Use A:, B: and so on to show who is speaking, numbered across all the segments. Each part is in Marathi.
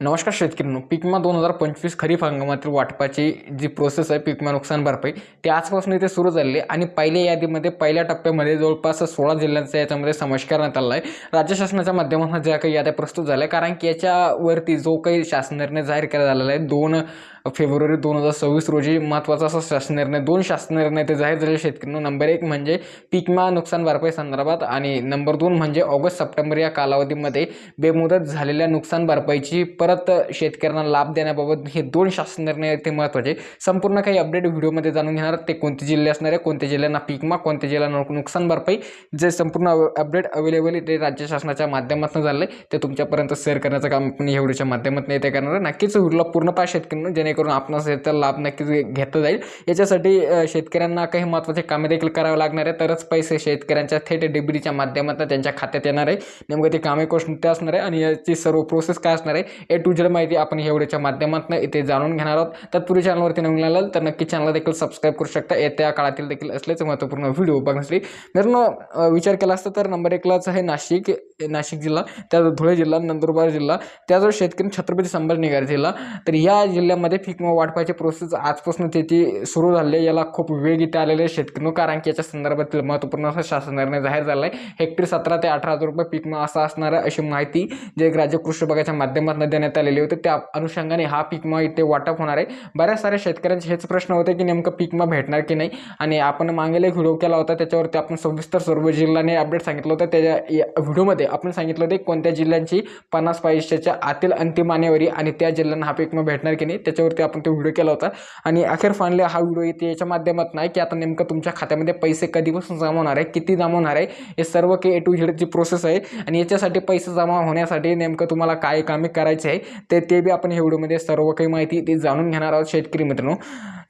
A: नमस्कार शेतकऱ्यांनो. पिकमा दोन हजार पंचवीस खरीप हंगामातील वाटपाची जी प्रोसेस आहे पिकमा नुकसान भरपाई ते आजपासून इथे सुरू झाली आहे. आणि पहिल्या यादीमध्ये पहिल्या टप्प्यामध्ये जवळपास सोळा जिल्ह्यांचा याच्यामध्ये समावेश करण्यात आला आहे. राज्य शासनाच्या माध्यमातून ज्या काही याद्या प्रस्तुत झाल्या कारण की याच्यावरती जो काही शासन निर्णय जाहीर केला झालेला आहे दोन फेब्रुवारी दोन हजार सव्वीस रोजी महत्त्वाचा असा शासन निर्णय दोन शासन निर्णय ते जाहीर झाले शेतकऱ्यांना नंबर एक म्हणजे पीकमा नुकसान भरपाई संदर्भात आणि नंबर दोन म्हणजे ऑगस्ट सप्टेंबर या कालावधीमध्ये बेमुदत झालेल्या नुकसान भरपाईची परत शेतकऱ्यांना लाभ देण्याबाबत हे दोन शासन निर्णय ते महत्त्वाचे. संपूर्ण काही अपडेट व्हिडिओमध्ये जाणून घेणार ते कोणते जिल्हे असणार आहे कोणत्या जिल्ह्यांना पीकमा कोणत्या जिल्ह्यांना नुकसान भरपाई जे संपूर्ण अपडेट अवेलेबल ते राज्य शासनाच्या माध्यमातून झालं आहे. ते तुमच्यापर्यंत शेअर करण्याचं काम आपण या माध्यमातून येते करणार आहे नक्कीच व्हिडिओला पूर्ण पहा शेतकऱ्यांना जेणेकरून आपणास याचा लाभ नक्कीच घेतला जाईल. याच्यासाठी शेतकऱ्यांना काही महत्त्वाचे कामे देखील करावे लागणार आहे तरच पैसे शेतकऱ्यांच्या थेट डेबिरीच्या माध्यमातून त्यांच्या खात्यात येणार आहे. नेमकं ते कामे कोणते असणार आहे आणि याची सर्व प्रोसेस काय असणार आहे ए टू झेड माहिती आपण एवढ्याच्या माध्यमातून इथे जाणून घेणार आहोत. तत्पूर्वी चॅनलवरती नवीन आलाल तर नक्की चॅनल देखील सबस्क्राईब करू शकता. येत्या काळातील देखील असलेच महत्त्वपूर्ण व्हिडिओ बघण्यासाठी. मित्रांनो विचार केला असता तर नंबर एकलाच आहे नाशिक नाशिक जिल्हा त्याजवळ धुळे जिल्हा नंदुरबार जिल्हा त्याजवळ शेतकरी छत्रपती संभाजीनगर जिल्हा. तर या जिल्ह्यामध्ये पीक वाटपाची प्रोसेस आजपासून तेथे सुरू झाली आहे. याला खूप वेग इथे आलेले आहे शेतकरी. कारण की याच्या संदर्भातील महत्त्वपूर्ण असा शासन निर्णय जाहीर झाला आहे हेक्टरी सतरा ते अठरा हजार रुपये पीक विमा असा असणार आहे अशी माहिती जे एक राज्य कृषी विभागाच्या माध्यमातून देण्यात आलेली होती. त्या अनुषंगाने हा पीक विमा इथे वाटप होणार आहे. बऱ्याच साऱ्या शेतकऱ्यांचे हेच प्रश्न होते की नेमकं पीक विमा भेटणार की नाही? आणि आपण मागेल एक व्हिडिओ केला होता. त्याच्यावरती आपण सविस्तर सर्व जिल्ह्याने अपडेट सांगितलं होतं. त्याच्या व्हिडिओमध्ये आपण सांगितलं होतं कोणत्या जिल्ह्यांची पन्नास पैशाच्या आतील अंतिम मान्यवरी आणि त्या जिल्ह्यांना हा पीक विमा भेटणार की नाही? त्याच्यावर त्याच्यावरती आपण तो व्हिडिओ केला होता. आणि अखेर फायनली हा व्हिडिओ येते याच्या माध्यमातून आहे की आता नेमकं तुमच्या खात्यामध्ये पैसे कधीपासून जमा होणार आहे किती जमा होणार आहे हे सर्व के ए टू झेडची प्रोसेस आहे. आणि याच्यासाठी पैसे जमा होण्यासाठी नेमकं तुम्हाला काय कामे करायचे आहे ते ते बी आपण या व्हिडिओमध्ये सर्व काही माहिती ती जाणून घेणार आहोत शेतकरी मित्रांनो.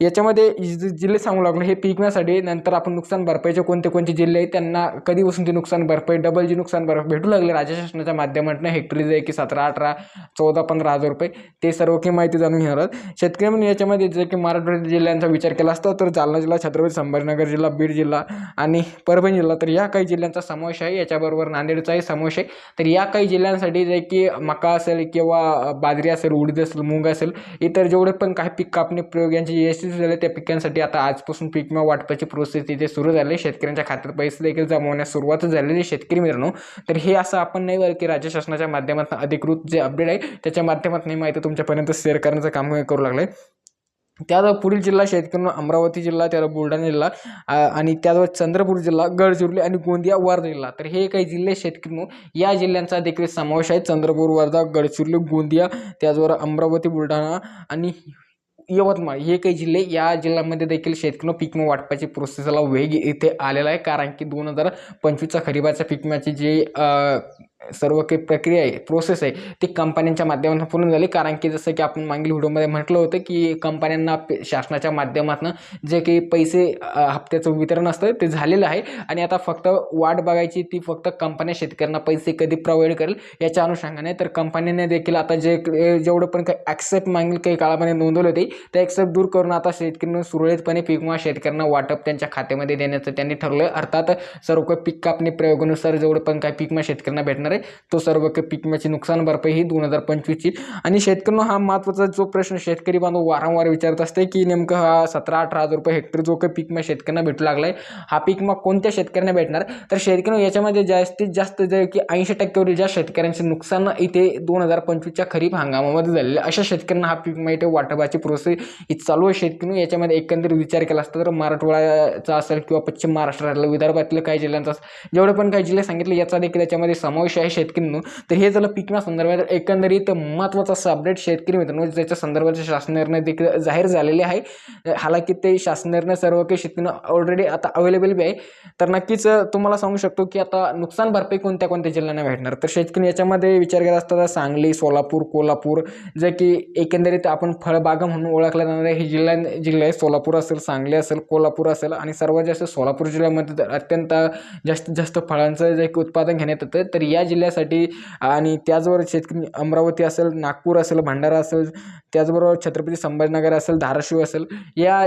A: याच्यामध्ये जिल्हे सांगू लागलो हे पिकण्यासाठी नंतर आपण नुकसान भरपाईचे कोणते कोणते जिल्हे आहेत त्यांना कधीपासून ते नुकसान भरपाई डबल जी नुकसान भरपाई भेटू लागले राज्य शासनाच्या माध्यमातून हेक्टरी जे की सतरा अठरा चौदा पंधरा हजार रुपये ते सर्व काही माहिती जाणून घेणार आहोत. शेतकरी म्हणून याच्यामध्ये जे की मराठवाड्यातील जिल्ह्यांचा विचार केला असता तर जालना जिल्हा छत्रपती संभाजीनगर जिल्हा बीड जिल्हा आणि परभणी जिल्हा. तर या काही जिल्ह्यांचा समावेश आहे. याच्याबरोबर नांदेडचाही समावेश आहे. तर या काही जिल्ह्यांसाठी जे की मका असेल किंवा बाजरी असेल उडीद असेल मूग असेल इतर जेवढे पण काही पीक कापणी प्रयोग यांचे यशस्वी झाले त्या पिकांसाठी आता आजपासून पीक विमा वाटपाची प्रोसेस तिथे सुरू झाली शेतकऱ्यांच्या खात्यात पैसे देखील जमवण्यास सुरुवात झालेली आहे. शेतकरी मित्रांनो तर हे असं आपण नाही बरं की राज्य शासनाच्या माध्यमातून अधिकृत जे अपडेट आहे त्याच्या माध्यमातून ही माहिती तुमच्यापर्यंत शेअर करण्याचं काम करू लागलं. आहे त्याजवळ पुढील जिल्हा शेतकऱ्यांना अमरावती जिल्हा त्याला बुलढाणा जिल्हा आणि त्याजवळ चंद्रपूर जिल्हा गडचिरोली आणि गोंदिया वर्धा जिल्हा. तर हे काही जिल्हे शेतकरी या जिल्ह्यांचा देखील समावेश आहे. चंद्रपूर वर्धा गडचिरोली गोंदिया त्याचबरोबर अमरावती बुलढाणा आणि यवतमाळ हे काही जिल्हे या जिल्ह्यामध्ये देखील शेतकरी पिकमा वाटपाची प्रोसेसला वेग इथे आलेला आहे. कारण की दोन हजार पंचवीसच्या खरीपाच्या पिकम्याचे जे सर्व काही प्रक्रिया आहे प्रोसेस आहे. ती कंपन्यांच्या माध्यमातून पूर्ण झाली. कारण की जसं की आपण मागील व्हिडिओमध्ये म्हटलं होतं की कंपन्यांना शासनाच्या माध्यमातून जे काही पैसे हप्त्याचं वितरण असतं ते झालेलं आहे. आणि आता फक्त वाट बघायची ती फक्त कंपन्या शेतकऱ्यांना पैसे कधी प्रोव्हाइड करेल याच्या अनुषंगाने. तर कंपन्यांनी देखील आता जे जेवढं पण काही ॲक्सेप्ट मागील काही काळामध्ये नोंदवले होते ते ॲक्सेप्ट दूर करून आता शेतकऱ्यांना सुरळीतपणे पीक विमा शेतकऱ्यांना वाटप त्यांच्या खात्यामध्ये देण्याचं त्यांनी ठरवलं अर्थात सर्व काही पीक कापणी प्रयोगानुसार जेवढं पण काही पीक विमा शेतकऱ्यांना भेटणार आहे तो सर्व पीक विम्याची नुकसान भरपाई ही दोन हजार पंचवीसची आणि शेतकऱ्यांना हा महत्त्वाचा जो प्रश्न शेतकरी बांधव वारंवार विचारत असते की नेमकं हा सतरा अठरा हजार रुपये हेक्टर जो काही पीक विमा शेतकऱ्यांना भेटू लागला आहे हा पीक विमा कोणत्या शेतकऱ्यांना भेटणार? तर शेतकऱ्यांना याच्यामध्ये जास्तीत जास्त जे की ऐंशी टक्क्यावरील ज्या शेतकऱ्यांचे नुकसान इथे दोन हजार पंचवीसच्या खरीप हंगामामध्ये झालेले अशा शेतकऱ्यांना हा पीक विमा इथे वाटपाची प्रोसेस ही चालू आहे. शेतकरी याच्यामध्ये एकंदरीत विचार केला असता तर मराठवाड्याचा असेल किंवा पश्चिम महाराष्ट्रातलं विदर्भातलं काही जिल्ह्यांचा जेवढे पण काही जिल्हे सांगितले याचा देखील याच्यामध्ये समावेश आहे शेतकऱ्यांनो तर हे झालं पीक विमा संदर्भात. एकंदरीत महत्त्वाचा असं अपडेट शेतकरी मित्रांनो ज्याच्या संदर्भाचे शासन निर्णय देखील जाहीर झालेले आहे. हालाकी ते शासन निर्णय सर्व काही शेतकऱ्यांना ऑलरेडी आता अवेलेबल बी आहे. तर नक्कीच तुम्हाला सांगू शकतो की आता नुकसान भरपाई कोणत्या कोणत्या जिल्ह्यांना भेटणार? तर शेतकरी याच्यामध्ये विचार केला असता तर सांगली सोलापूर कोल्हापूर जे की एकंदरीत आपण फळबागा म्हणून ओळखल्या जाणारे हे जिल्हा जिल्हे आहे सोलापूर असेल सांगली असेल कोल्हापूर असेल आणि सर्वात जास्त सोलापूर जिल्ह्यामध्ये तर अत्यंत जास्तीत जास्त फळांचं जे की उत्पादन घेण्यात येतं तर या जिल्ह्यासाठी आणि त्याचबरोबर शेतकरी अमरावती असेल नागपूर असेल भंडारा असेल त्याचबरोबर छत्रपती संभाजीनगर असेल धाराशिव असेल या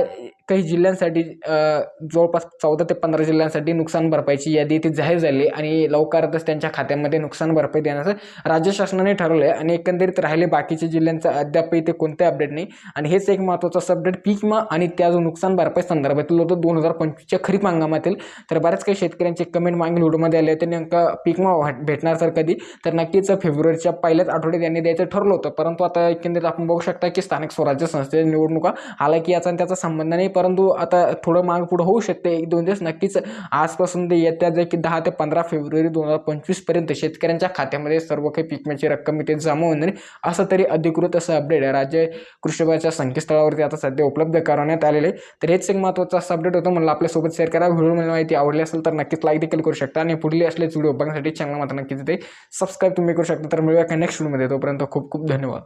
A: काही जिल्ह्यांसाठी जवळपास चौदा ते पंधरा जिल्ह्यांसाठी नुकसान भरपाईची यादी ती जाहीर झाली आणि लवकरच त्यांच्या खात्यामध्ये नुकसान भरपाई देण्याचं राज्य शासनाने ठरवलं आहे आणि एकंदरीत राहिले बाकीचे जिल्ह्यांचं अद्याप इथे कोणते अपडेट नाही. आणि हेच एक महत्त्वाचं अपडेट पीक विमा आणि त्या जो नुकसान भरपाई संदर्भातील होतं दोन हजार पंचवीसच्या खरीप हंगामातील. तर बऱ्याच काही शेतकऱ्यांचे कमेंट मागील व्हिडिओमध्ये आले होते नेमका पीक विमा भेटणार तर कधी? तर नक्कीच फेब्रुवारीच्या पहिल्याच आठवड्यात यांनी द्यायचं ठरलं होतं. परंतु आता एकंदरीत आपण बघू शकता की स्थानिक स्वराज्य संस्थेच्या निवडणुका आला की याचा आणि त्याचा संबंध नाही परंतु आता थोडं माग पुढं होऊ शकते. एक दोन दिवस नक्कीच आजपासून ते येत्या जे की दहा ते पंधरा फेब्रुवारी दोन हजार पंचवीसपर्यंत शेतकऱ्यांच्या खात्यामध्ये सर्व काही पिकम्याची रक्कम इथे जमा होणार असं तरी अधिकृत असं अपडेट आहे. राज्य कृषी विभागाच्या संकेतस्थळावरती आता सध्या उपलब्ध करण्यात आलेले आहे. तर हेच एक महत्त्वाचं असं अपडेट होतं. म्हणलं आपल्यासोबत शेअर करा. व्हिडिओ माहिती आवडली असेल तर नक्कीच लाईक देखील करू शकता. आणि पुढले असलेच व्हिडिओ बघण्यासाठी चॅनल मात्र नक्कीच ते सबस्क्राईब तुम्ही करू शकता. तर मिळूया का नेक्स्ट व्हिडिओमध्ये तोपर्यंत खूप खूप धन्यवाद.